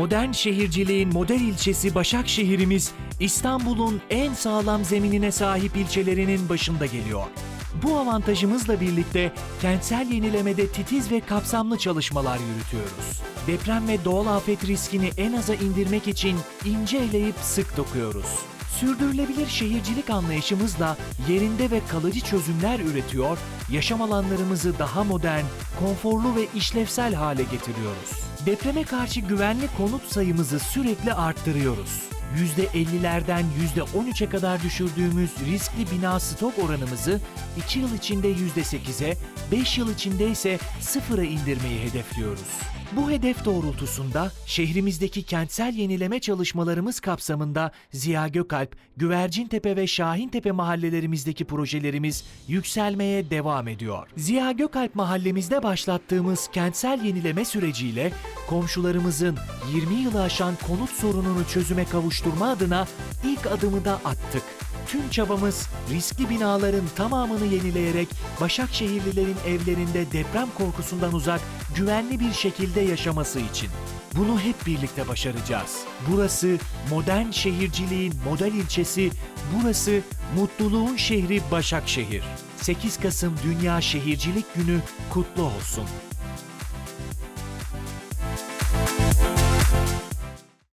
Modern şehirciliğin model ilçesi Başakşehir'imiz İstanbul'un en sağlam zeminine sahip ilçelerinin başında geliyor. Bu avantajımızla birlikte kentsel yenilemede titiz ve kapsamlı çalışmalar yürütüyoruz. Deprem ve doğal afet riskini en aza indirmek için ince eleyip sık dokuyoruz. Sürdürülebilir şehircilik anlayışımızla yerinde ve kalıcı çözümler üretiyor, yaşam alanlarımızı daha modern, konforlu ve işlevsel hale getiriyoruz. Depreme karşı güvenli konut sayımızı sürekli arttırıyoruz. %50'lerden %13'e kadar düşürdüğümüz riskli bina stok oranımızı 2 yıl içinde %8'e, 5 yıl içinde ise sıfıra indirmeyi hedefliyoruz. Bu hedef doğrultusunda şehrimizdeki kentsel yenileme çalışmalarımız kapsamında Ziya Gökalp, Güvercintepe ve Şahintepe mahallelerimizdeki projelerimiz yükselmeye devam ediyor. Ziya Gökalp mahallemizde başlattığımız kentsel yenileme süreciyle komşularımızın 20 yılı aşan konut sorununu çözüme kavuşturma adına ilk adımı da attık. Tüm çabamız riskli binaların tamamını yenileyerek Başakşehirlilerin evlerinde deprem korkusundan uzak, güvenli bir şekilde yaşaması için. Bunu hep birlikte başaracağız. Burası modern şehirciliğin model ilçesi, burası mutluluğun şehri Başakşehir. 8 Kasım Dünya Şehircilik Günü kutlu olsun.